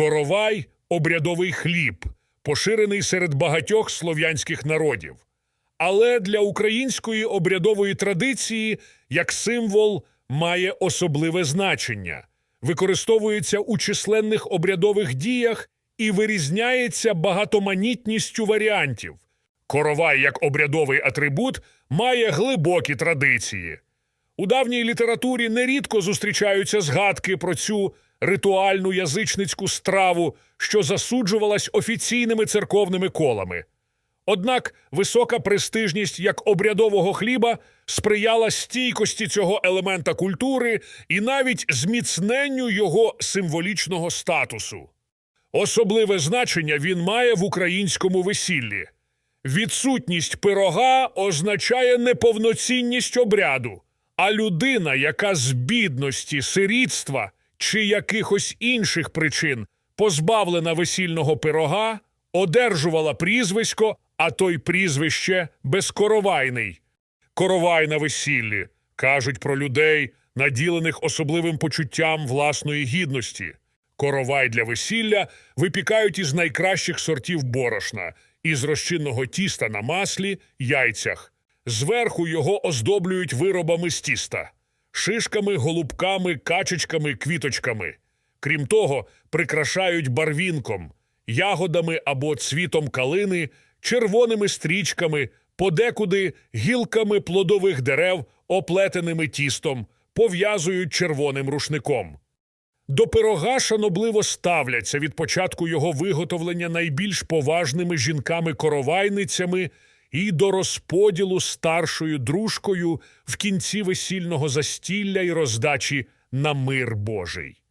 Коровай обрядовий хліб, поширений серед багатьох слов'янських народів. Але для української обрядової традиції як символ має особливе значення, використовується у численних обрядових діях і вирізняється багатоманітністю варіантів. Коровай як обрядовий атрибут має глибокі традиції. У давній літературі нерідко зустрічаються згадки про цю ритуальну язичницьку страву, що засуджувалась офіційними церковними колами. Однак висока престижність як обрядового хліба сприяла стійкості цього елемента культури і навіть зміцненню його символічного статусу. Особливе значення він має в українському весіллі. Відсутність пирога означає неповноцінність обряду, а людина, яка з бідності, сирітства чи якихось інших причин позбавлена весільного пирога, одержувала прізвисько, а то й прізвище безкоровайний. Коровай на весіллі кажуть про людей, наділених особливим почуттям власної гідності. Коровай для весілля випікають із найкращих сортів борошна, із розчинного тіста на маслі, яйцях. Зверху його оздоблюють виробами з тіста шишками, голубками, качечками, квіточками. Крім того, прикрашають барвінком, ягодами або цвітом калини, червоними стрічками, подекуди гілками плодових дерев, оплетеними тістом, пов'язують червоним рушником. До пирога шанобливо ставляться від початку його виготовлення найбільш поважними жінками-коровайницями і до розподілу старшою дружкою в кінці весільного застілля і роздачі на мир Божий.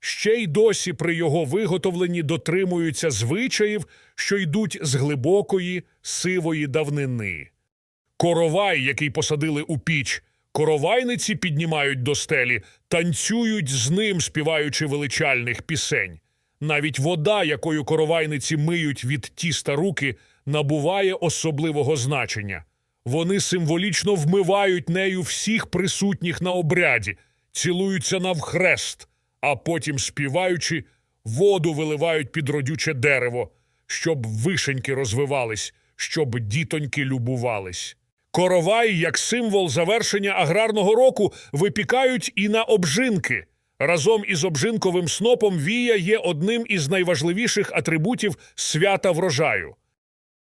Ще й досі при його виготовленні дотримуються звичаїв, що йдуть з глибокої сивої давнини. Коровай, який посадили у піч, коровайниці піднімають до стелі, танцюють з ним, співаючи величальних пісень. Навіть вода, якою коровайниці миють від тіста руки, набуває особливого значення. Вони символічно вмивають нею всіх присутніх на обряді, цілуються навхрест, а потім, співаючи, воду виливають під родюче дерево, щоб вишеньки розвивались, щоб дітоньки любувались. Коровай, як символ завершення аграрного року, випікають і на обжинки. Разом із обжинковим снопом вія є одним із найважливіших атрибутів свята врожаю.